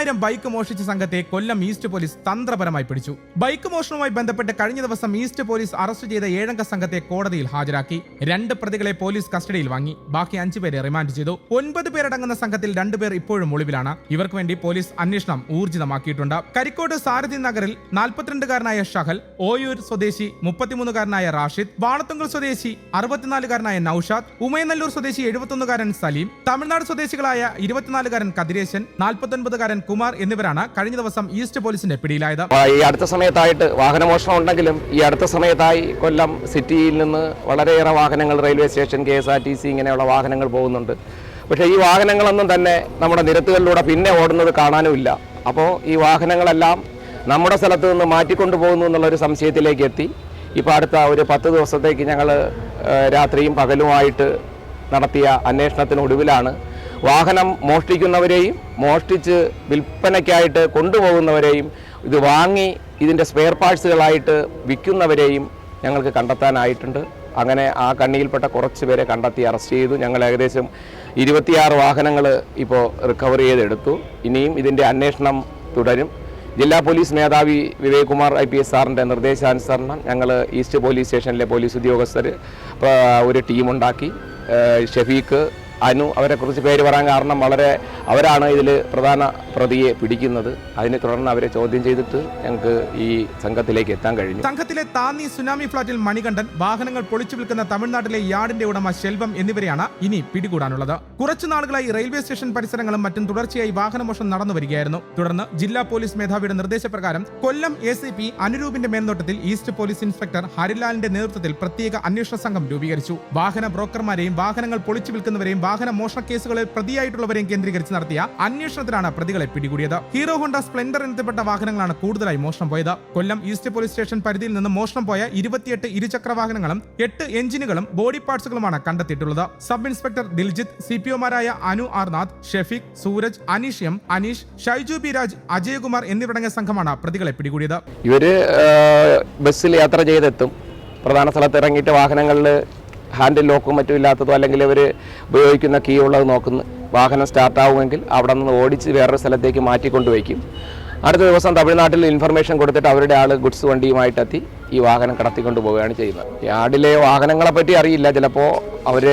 അൻപതിനായിരം ബൈക്ക് മോഷ്ടിച്ച സംഘത്തെ കൊല്ലം ഈസ്റ്റ് പോലീസ് തന്ത്രപരമായി പിടിച്ചു. ബൈക്ക് മോഷണവുമായി ബന്ധപ്പെട്ട് കഴിഞ്ഞ ദിവസം ഈസ്റ്റ് പോലീസ് അറസ്റ്റ് ചെയ്ത ഏഴംഗ സംഘത്തെ കോടതിയിൽ ഹാജരാക്കി. രണ്ട് പ്രതികളെ പോലീസ് കസ്റ്റഡിയിൽ വാങ്ങി. ബാക്കി അഞ്ചുപേരെ റിമാൻഡ് ചെയ്തു. ഒൻപത് പേരടങ്ങുന്ന സംഘത്തിൽ രണ്ടുപേർ ഇപ്പോഴും ഒളിവിലാണ്. ഇവർക്ക് വേണ്ടി പോലീസ് അന്വേഷണം ഊർജിതമാക്കിയിട്ടുണ്ട്. കരിക്കോട് സാരഥി നഗറിൽ നാൽപ്പത്തിരണ്ടുകാരനായ ഷഹൽ ഓയൂർ സ്വദേശി മുപ്പത്തിമൂന്നുകാരനായ റാഷിദ് വാളത്തുങ്കൽ സ്വദേശി അറുപത്തിനാലുകാരനായ നൌഷാദ് ഉമയനല്ലൂർ സ്വദേശി എഴുപത്തൊന്നുകാരൻ സലീം തമിഴ്നാട് സ്വദേശികളായ ഇരുപത്തിനാലുകാരൻ കതിരേശൻ നാൽപ്പത്തൊൻപതുകാരൻ കുമാർ എന്നിവരാണ് കഴിഞ്ഞ ദിവസം ഈസ്റ്റ് പോലീസിന്റെ പിടിയിലായത്. ഈ അടുത്ത സമയത്തായിട്ട് വാഹനമോഷണം ഉണ്ടെങ്കിലും ഈ അടുത്ത സമയത്തായി കൊല്ലം സിറ്റിയിൽ നിന്ന് വളരെയേറെ വാഹനങ്ങൾ railway station K S R T C ഇങ്ങനെയുള്ള വാഹനങ്ങൾ പോകുന്നുണ്ട്. പക്ഷേ ഈ വാഹനങ്ങളൊന്നും തന്നെ നമ്മുടെ നിരത്തുകളിലൂടെ പിന്നെ ഓടുന്നത് കാണാനുമില്ല. അപ്പോൾ ഈ വാഹനങ്ങളെല്ലാം നമ്മുടെ സ്ഥലത്ത് നിന്ന് മാറ്റിക്കൊണ്ടു പോകുന്നു എന്നുള്ളൊരു സംശയത്തിലേക്ക് എത്തി. ഇപ്പോൾ അടുത്ത ഒരു പത്ത് ദിവസത്തേക്ക് ഞങ്ങൾ രാത്രിയും പകലുമായിട്ട് നടത്തിയ അന്വേഷണത്തിനൊടുവിലാണ് വാഹനം മോഷ്ടിക്കുന്നവരെയും മോഷ്ടിച്ച് വിൽപ്പനയ്ക്കായിട്ട് കൊണ്ടുപോകുന്നവരെയും ഇത് വാങ്ങി ഇതിന്റെ സ്പെയർ പാർട്സുകളായിട്ട് വിൽക്കുന്നവരെയും ഞങ്ങൾക്ക് കണ്ടെത്താനായിട്ടുണ്ട്. അങ്ങനെ ആ കണ്ണിയിൽപ്പെട്ട കുറച്ച് പേരെ കണ്ടെത്തി അറസ്റ്റ് ചെയ്തു. ഞങ്ങൾ ഏകദേശം ഇരുപത്തിയാറ് വാഹനങ്ങൾ ഇപ്പോൾ റിക്കവർ ചെയ്തെടുത്തു. ഇനിയും ഇതിന്റെ അന്വേഷണം തുടരും. ജില്ലാ പോലീസ് മേധാവി Vivek Kumar I P S സാറിന്റെ നിർദ്ദേശാനുസരണം ഞങ്ങൾ ഈസ്റ്റ് പോലീസ് സ്റ്റേഷനിലെ പോലീസ് ഉദ്യോഗസ്ഥർ ഒരു ടീമുണ്ടാക്കി. ഷഫീഖ് അനു അവരെക്കുറിച്ച് പേര് പറയാൻ കാരണം വളരെ അവരാണ് ഇതിൽ പ്രധാന പ്രതിയെ പിടിക്കുന്നത്. അതിനെ തുടർന്ന് അവരെ ചോദ്യം ചെയ്തിട്ട് ഞങ്ങൾക്ക് ഈ സംഘത്തിലേക്ക് എത്താൻ കഴിഞ്ഞു. സംഘത്തിലെ താന്നി സുനാമി ഫ്ളാറ്റിൽ മണികണ്ഠൻ വാഹനങ്ങൾ പൊളിച്ചു വിൽക്കുന്ന തമിഴ്നാട്ടിലെ യാർഡിന്റെ ഉടമ ശെൽവം എന്നിവരെയാണ് ഇനി പിടികൂടാനുള്ളത്. കുറച്ചു നാളുകളായി റെയിൽവേ സ്റ്റേഷൻ പരിസരങ്ങളും മറ്റും തുടർച്ചയായി വാഹനമോഷണം നടന്നു വരികയായിരുന്നു. തുടർന്ന് ജില്ലാ പോലീസ് മേധാവിയുടെ നിർദ്ദേശപ്രകാരം കൊല്ലം എ സി പി അനുരൂപിന്റെ മേൽനോട്ടത്തിൽ ഈസ്റ്റ് പോലീസ് ഇൻസ്പെക്ടർ ഹരിലാലിന്റെ നേതൃത്വത്തിൽ പ്രത്യേക അന്വേഷണ സംഘം രൂപീകരിച്ചു. വാഹന ബ്രോക്കർമാരെയും വാഹനങ്ങൾ പൊളിച്ചു വിൽക്കുന്നവരെയും വാഹന മോഷണ കേസുകളിൽ പ്രതിയായിട്ടുള്ളവരെയും കേന്ദ്രീകരിച്ച് നടത്തിയ അന്വേഷണത്തിലാണ് പ്രതികളെ പിടികൂടിയത്. ഹീറോ ഹോണ്ട സ്പ്ലെൻഡർ എന്നതിൽപ്പെട്ട വാഹനങ്ങളാണ് കൂടുതലായി മോഷണം പോയത്. കൊല്ലം ഈസ്റ്റ് പോലീസ് സ്റ്റേഷൻ പരിധിയിൽ നിന്ന് മോഷണം പോയ ഇരുപത്തിയെട്ട് ഇരുചക്ര വാഹനങ്ങളും എട്ട് എഞ്ചിനുകളും ബോഡി പാർട്സുകളുമാണ് കണ്ടെത്തിയിട്ടുള്ളത്. Sub inspector Diljith C P ഒമാരായ Anu Arnath Shefeeq Sooraj Aneesh M Aneesh Shaiju B Raj Ajayakumar എന്നിവരടങ്ങിയ സംഘമാണ് പ്രതികളെ പിടികൂടിയത്. ഇവർ ബസ്സിൽ യാത്ര ചെയ്തെത്തും. പ്രധാന സ്ഥലത്ത് ഇറങ്ങിയിട്ട് വാഹനങ്ങളിൽ ഹാൻഡിൽ ലോക്കും മറ്റും ഇല്ലാത്തതോ അല്ലെങ്കിൽ ഇവർ ഉപയോഗിക്കുന്ന കീ ഉള്ളത് നോക്കുന്നു. വാഹനം സ്റ്റാർട്ടാവുമെങ്കിൽ അവിടെ നിന്ന് ഓടിച്ച് വേറൊരു സ്ഥലത്തേക്ക് മാറ്റിക്കൊണ്ടുവയ്ക്കും. അടുത്ത ദിവസം തമിഴ്നാട്ടിൽ ഇൻഫർമേഷൻ കൊടുത്തിട്ട് അവരുടെ ആൾ ഗുഡ്സ് വണ്ടിയുമായിട്ടെത്തി ഈ വാഹനം കടത്തിക്കൊണ്ട് പോവുകയാണ് ചെയ്യുന്നത്. യാർഡിലെ വാഹനങ്ങളെ പറ്റി അറിയില്ല ചിലപ്പോൾ അവർ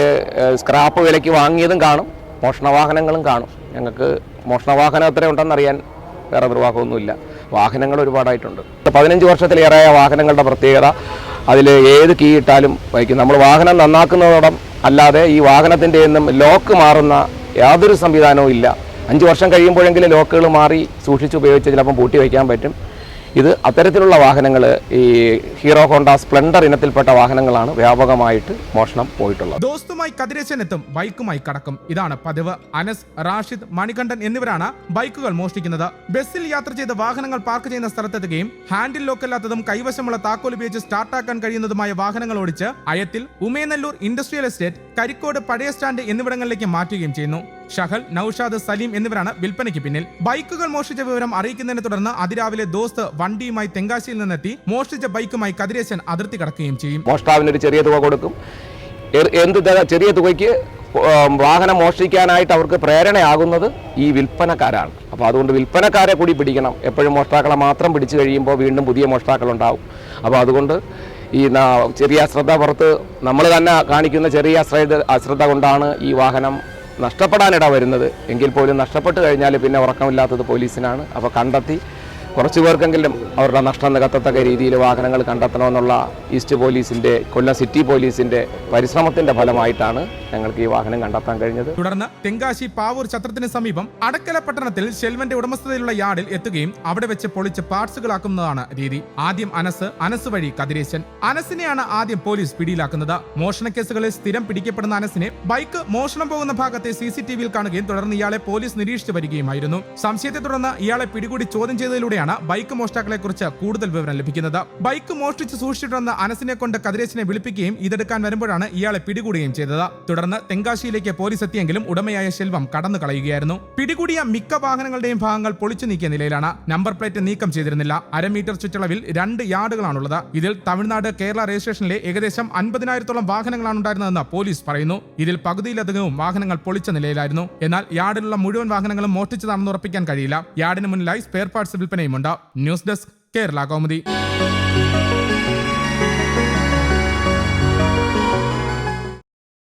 സ്ക്രാപ്പ് വിലയ്ക്ക് വാങ്ങിയതും കാണും. മോഷണ വാഹനങ്ങളും കാണും. ഞങ്ങൾക്ക് മോഷണ വാഹനം എത്ര ഉണ്ടെന്നറിയാൻ വേറെ നിർവാഹമൊന്നുമില്ല. വാഹനങ്ങൾ ഒരുപാടായിട്ടുണ്ട്. പതിനഞ്ച് വർഷത്തിലേറെയായ വാഹനങ്ങളുടെ പ്രത്യേകത അതിൽ ഏത് കീ ഇട്ടാലും വഹിക്കും. നമ്മൾ വാഹനം നന്നാക്കുന്നതോടം അല്ലാതെ ഈ വാഹനത്തിന്റെ നിന്നും ലോക്ക് മാറുന്ന യാതൊരു സംവിധാനവും ഇല്ല. അഞ്ച് വർഷം കഴിയുമ്പോഴെങ്കിലും ലോക്കുകൾ മാറി സൂക്ഷിച്ച് ഉപയോഗിച്ച് ചിലപ്പം പൂട്ടി വയ്ക്കാൻ പറ്റും. ഇത് അത്തരത്തിലുള്ള വാഹനങ്ങൾ ഈ ഹീറോ ഹോണ്ട സ്പ്ലെൻഡർ ഇനത്തിൽപ്പെട്ട വാഹനങ്ങളാണ് വ്യാപകമായിട്ട് മോഷണം പോയിട്ടുള്ളത്. ദോസ്തുമായി കതിരേശൻ എത്തും ബൈക്കുമായി കടക്കും. ഇതാണ് പതിവ്. അനസ് റാഷിദ് മണികണ്ഠൻ എന്നിവരാണ് ബൈക്കുകൾ മോഷ്ടിക്കുന്നത്. ബസ്സിൽ യാത്ര ചെയ്ത വാഹനങ്ങൾ പാർക്ക് ചെയ്യുന്ന സ്ഥലത്തെത്തുകയും ഹാൻഡിൽ ലോക്കല്ലാത്തതും കൈവശമുള്ള താക്കോൽ ഉപയോഗിച്ച് സ്റ്റാർട്ടാക്കാൻ കഴിയുന്നതുമായ വാഹനങ്ങൾ ഓടിച്ച് അയത്തിൽ ഉമയനല്ലൂർ ഇൻഡസ്ട്രിയൽ എസ്റ്റേറ്റ് കരിക്കോട് പഴയ സ്റ്റാൻഡ് എന്നിവിടങ്ങളിലേക്ക് മാറ്റുകയും ചെയ്യുന്നു. ഷഹൽ നൌഷാദ് സലീം എന്നിവരാണ് വിൽപ്പനയ്ക്ക് പിന്നിൽ. ബൈക്കുകൾ മോഷ്ടിച്ച വിവരം അറിയിക്കുന്നതിനെ തുടർന്ന് അതിരാവിലെ ദോസ്ത് വണ്ടിയുമായി തെങ്കാശിയിൽ നിന്നെത്തി മോഷ്ടിച്ച ബൈക്കുമായി കതിരേശൻ അതിർത്തി കടക്കുകയും ചെയ്യും. മോഷ്ടാവിന് ഒരു ചെറിയ തുക കൊടുക്കും. എന്ത് ചെറിയ തുകയ്ക്ക് വാഹനം മോഷ്ടിക്കാനായിട്ട് അവർക്ക് പ്രേരണയാകുന്നത് ഈ വിൽപ്പനക്കാരാണ്. അപ്പോൾ അതുകൊണ്ട് വിൽപ്പനക്കാരെ കൂടി പിടിക്കണം. എപ്പോഴും മോഷ്ടാക്കളെ മാത്രം പിടിച്ചു കഴിയുമ്പോൾ വീണ്ടും പുതിയ മോഷ്ടാക്കളുണ്ടാവും. അപ്പോൾ അതുകൊണ്ട് ഈ ചെറിയ അശ്രദ്ധ പുറത്ത് നമ്മൾ തന്നെ കാണിക്കുന്ന ചെറിയ അശ്രദ്ധ അശ്രദ്ധ കൊണ്ടാണ് ഈ വാഹനം നഷ്ടപ്പെടാനിട വരുന്നത്. എങ്കിൽ പോലും നഷ്ടപ്പെട്ട് കഴിഞ്ഞാൽ പിന്നെ ഉറക്കമില്ലാത്തത് പോലീസിനാണ്. അപ്പോൾ കണ്ടെത്തി കുറച്ച് പേർക്കെങ്കിലും അവരുടെ നഷ്ടം നികത്തത്തക്ക രീതിയിൽ വാഹനങ്ങൾ കണ്ടെത്തണമെന്നുള്ള ഈസ്റ്റ് പോലീസിന്റെ കൊല്ലം സിറ്റി പോലീസിന്റെ പരിശ്രമത്തിന്റെ ഫലമായിട്ടാണ് ഞങ്ങൾക്ക് ഈ വാഹനം കണ്ടെത്താൻ കഴിഞ്ഞത്. തുടർന്ന് തെങ്കാശി പാവൂർ ചത്രത്തിന് സമീപം അടക്കല പട്ടണത്തിൽ ഷെൽവന്റെ ഉടമസ്ഥതയിലുള്ള യാർഡിൽ എത്തുകയും അവിടെ വെച്ച് പൊളിച്ച് പാർട്സുകളാക്കുന്നതാണ് രീതി. ആദ്യം അനസ് അനസ് വഴി കതിരേശൻ. അനസിനെയാണ് ആദ്യം പോലീസ് പിടിയിലാക്കുന്നത്. മോഷണ കേസുകളിൽ സ്ഥിരം പിടിക്കപ്പെടുന്ന അനസിനെ ബൈക്ക് മോഷണം പോകുന്ന ഭാഗത്തെ സി സി ടി വിയിൽ കാണുകയും തുടർന്ന് ഇയാളെ പോലീസ് നിരീക്ഷിച്ചു വരികയുമായിരുന്നു. സംശയത്തെ തുടർന്ന് ഇയാളെ പിടികൂടി ചോദ്യം ചെയ്തതിലൂടെയാണ് വഴിയാണ് ബൈക്ക് മോഷ്ടാക്കളെ കുറിച്ച് കൂടുതൽ വിവരം ലഭിക്കുന്നത്. ബൈക്ക് മോഷ്ടിച്ച് സൂക്ഷിച്ചിട്ടുണ്ടെന്ന് അനസിനെ കൊണ്ട് കതിരേശിനെ വിളിപ്പിക്കുകയും ഇതെടുക്കാൻ വരുമ്പോഴാണ് ഇയാളെ പിടികൂടുകയും ചെയ്തത്. തുടർന്ന് തെങ്കാശിയിലേക്ക് പോലീസ് എത്തിയെങ്കിലും ഉടമയായ ശെൽവം കടന്നു കളയുകയായിരുന്നു. പിടികൂടിയ മിക്ക വാഹനങ്ങളുടെയും ഭാഗങ്ങൾ പൊളിച്ചു നീക്കിയ നിലയിലാണ് നമ്പർ പ്ലേറ്റ് നീക്കം ചെയ്തിരുന്നില്ല. അരമീറ്റർ ചുറ്റളവിൽ രണ്ട് യാർഡുകളാണുള്ളത്. ഇതിൽ തമിഴ്നാട് കേരള രജിസ്ട്രേഷനിലെ ഏകദേശം അൻപതിനായിരത്തോളം വാഹനങ്ങളാണ് ഉണ്ടായിരുന്നതെന്ന് പോലീസ് പറയുന്നു. ഇതിൽ പകുതിയിലധികവും വാഹനങ്ങൾ പൊളിച്ച നിലയിലായിരുന്നു. എന്നാൽ യാർഡിലുള്ള മുഴുവൻ വാഹനങ്ങളും മോഷ്ടിച്ചതാണെന്ന് ഉറപ്പിക്കാൻ കഴിയില്ല. യാർഡിന് മുന്നിലായി സ്പെയർ പാർട്സ് വിൽപ്പനയുമുണ്ട് ന്യൂസ് ഡെസ്ക് കേരള കൗമുദി.